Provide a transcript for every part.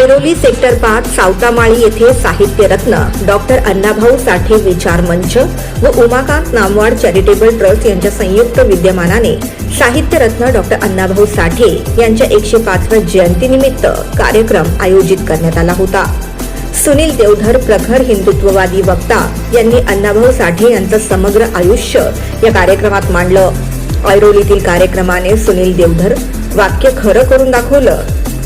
Airoli sector पाच सावतामाळी येथे साहित्यरत्न डॉक्टर अण्णाभाऊ साठे विचार मंच व उमाकांत नामवाड चॅरिटेबल ट्रस्ट यांच्या संयुक्त विद्यमानाने साहित्यरत्न डॉक्टर अण्णाभाऊ साठे यांच्या एकशे पाचव्या जयंतीनिमित्त कार्यक्रम आयोजित करण्यात आला होता. सुनील देवधर प्रखर हिंदुत्ववादी वक्ता यांनी अण्णाभाऊ साठे यांचं समग्र आयुष्य या कार्यक्रमात मांडलं. ऐरोलीतील कार्यक्रमाने सुनील देवधर वाक्य खरं करून दाखवलं.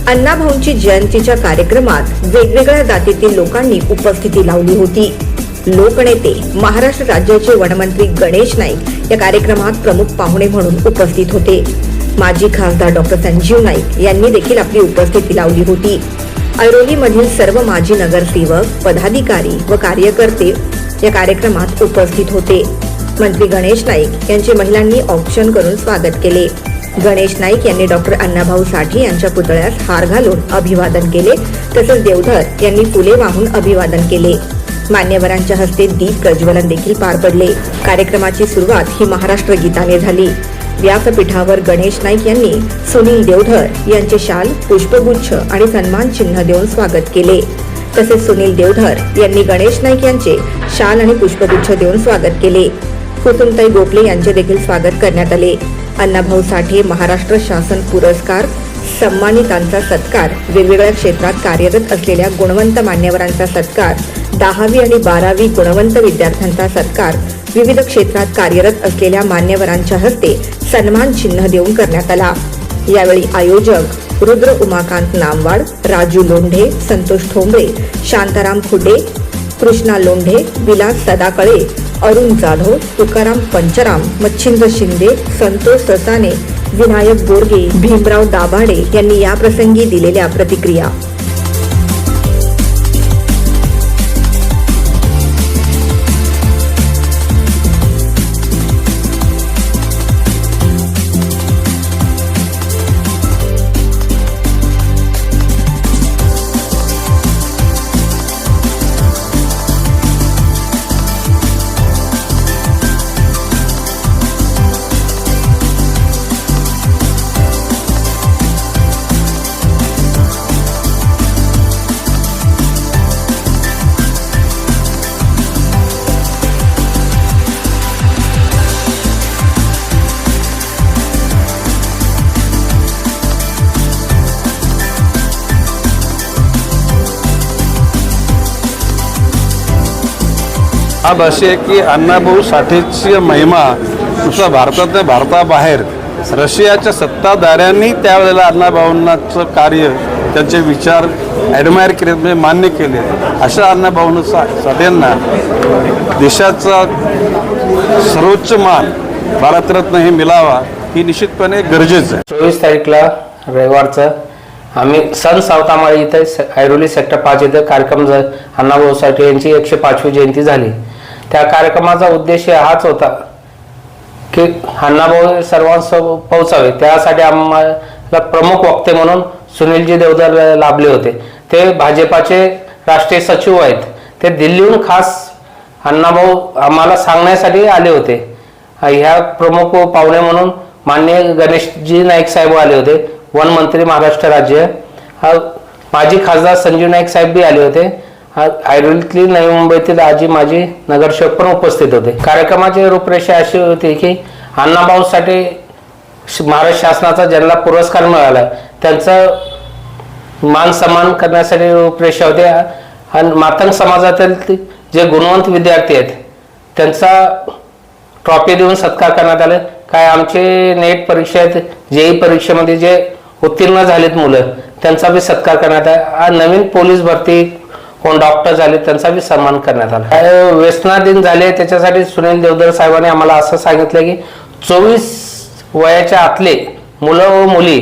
अण्णाभाऊंची जयंतीच्या कार्यक्रमात वेगवेगळ्या जातीतील लोकांनी उपस्थिती लावली होती. लोकनेते महाराष्ट्र राज्याचे वनमंत्री गणेश नाईक या कार्यक्रमात प्रमुख पाहुणे म्हणून उपस्थित होते. माजी खासदार डॉक्टर संजीव नाईक यांनी देखील आपली उपस्थिती लावली होती. ऐरोलीमधील सर्व माजी नगरसेवक पदाधिकारी व कार्यकर्ते या कार्यक्रमात उपस्थित होते. मंत्री गणेश नाईक यांचे महिलांनी ऑप्शन करून स्वागत केले. गणेश नाईक यांनी डॉक्टर अण्णाभाऊ साठे यांच्या पुतळ्यास हार घालून अभिवादन केले. तसेच देवधर यांनी फुले वाहून अभिवादन केले. मान्यवरांच्या हस्ते दीप प्रज्वलन देखील पार पडले. कार्यक्रमाची सुरुवात ही महाराष्ट्र गीताने झाली. व्यासपीठावर गणेश नाईक यांनी सुनील देवधर यांचे शाल पुष्पगुच्छ आणि सन्मान चिन्ह देऊन स्वागत केले. तसेच सुनील देवधर यांनी गणेश नाईक यांचे शाल आणि पुष्पगुच्छ देऊन स्वागत केले. कुसुमताई गोखले यांचे देखील स्वागत करण्यात आले. अण्णाभाऊ साठे महाराष्ट्र शासन पुरस्कार सन्मानितांचा सत्कार वेगवेगळ्या क्षेत्रात कार्यरत असलेल्या गुणवंत मान्यवरांचा सत्कार दहावी आणि बारावी गुणवंत विद्यार्थ्यांचा सत्कार विविध क्षेत्रात कार्यरत असलेल्या मान्यवरांच्या हस्ते सन्मान चिन्ह देऊन करण्यात आला. यावेळी आयोजक रुद्र उमाकांत नामवाड राजू लोंढे संतोष ठोंबरे शांताराम खुडे कृष्णा लोंढे विलास सदाकळे अरुण जाधव तुकाराम पंचराम मच्छिंद्र शिंदे संतोष ससाने विनायक बोरगे भीमराव दाभाडे यांनी या प्रसंगी दिलेल्या प्रतिक्रिया. आज अशी आहे की अण्णाभाऊ साठेची महिमा नुसता भारतात भारताबाहेर रशियाच्या सत्ताधाऱ्यांनी त्यावेळेला अण्णाभाऊंनाचं कार्य त्यांचे विचार ॲडमायर केले म्हणजे मान्य केले. अशा अण्णाभाऊन सा साठेंना देशाचा सर्वोच्च मान भारतरत्न हे मिळावा ही निश्चितपणे गरजेचं आहे. चोवीस तारीखला रविवारचं आम्ही सन सावतामाळी इथे ऐरोली सेक्टर पाच इथं कार्यक्रम अण्णाभाऊ साठे यांची एकशे पाचवी जयंती झाली. त्या कार्यक्रमाचा उद्देश हाच होता की अण्णाभाऊ सर्वांसोबत पोहोचावे. त्यासाठी आम्हाला प्रमुख वक्ते म्हणून सुनीलजी देवधर लाभले होते. ते भाजपाचे राष्ट्रीय सचिव आहेत. ते दिल्लीहून खास अण्णाभाऊ आम्हाला सांगण्यासाठी आले होते. ह्या प्रमुख पाहुणे म्हणून मान्य गणेशजी नाईक साहेब आले होते. वन मंत्री महाराष्ट्र राज्य. माजी खासदार संजीव नाईक साहेब बी आले होते. हा नवी मुंबईतील आजी माजी नगरसेवक पण उपस्थित होते. कार्यक्रमाची रूपरेषा अशी होती की अण्णाभाऊसाठी श- महाराष्ट्र शासनाचा ज्यांना पुरस्कार मिळाला त्यांचं मान सन्मान करण्यासाठी रूपरेषा होते आणि मातंग समाजातील जे गुणवंत विद्यार्थी आहेत त्यांचा ट्रॉफी देऊन सत्कार करण्यात आले. काय आमचे नेट परीक्षेत जेई परीक्षेमध्ये जे उत्तीर्ण झालेत मुलं त्यांचा बी सत्कार करण्यात आला. नवीन पोलीस भरती कोण डॉक्टर झाले त्यांचा बी सन्मान करण्यात आला. काय व्यसना दिन झाले त्याच्यासाठी सुनील देवधर साहेबांनी आम्हाला असं सांगितलं की चोवीस वयाच्या आतले मुलं व मुली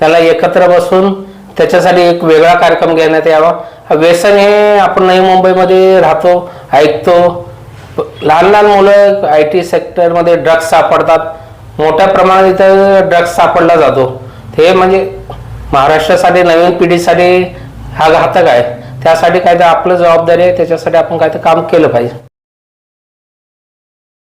त्याला एकत्र बसून त्याच्यासाठी एक वेगळा कार्यक्रम घेण्यात यावा. व्यसन हे आपण नवी मुंबईमध्ये राहतो ऐकतो. लहान लहान मुलं आय टी सेक्टरमध्ये ड्रग्स सापडतात. मोठ्या प्रमाणात इथं ड्रग्स सापडला जातो. हे म्हणजे महाराष्ट्रासाठी नवीन पिढीसाठी हा घातक आहे. त्यासाठी काय तर आपलं जबाबदारी आहे त्याच्यासाठी आपण काय तर काम केलं पाहिजे.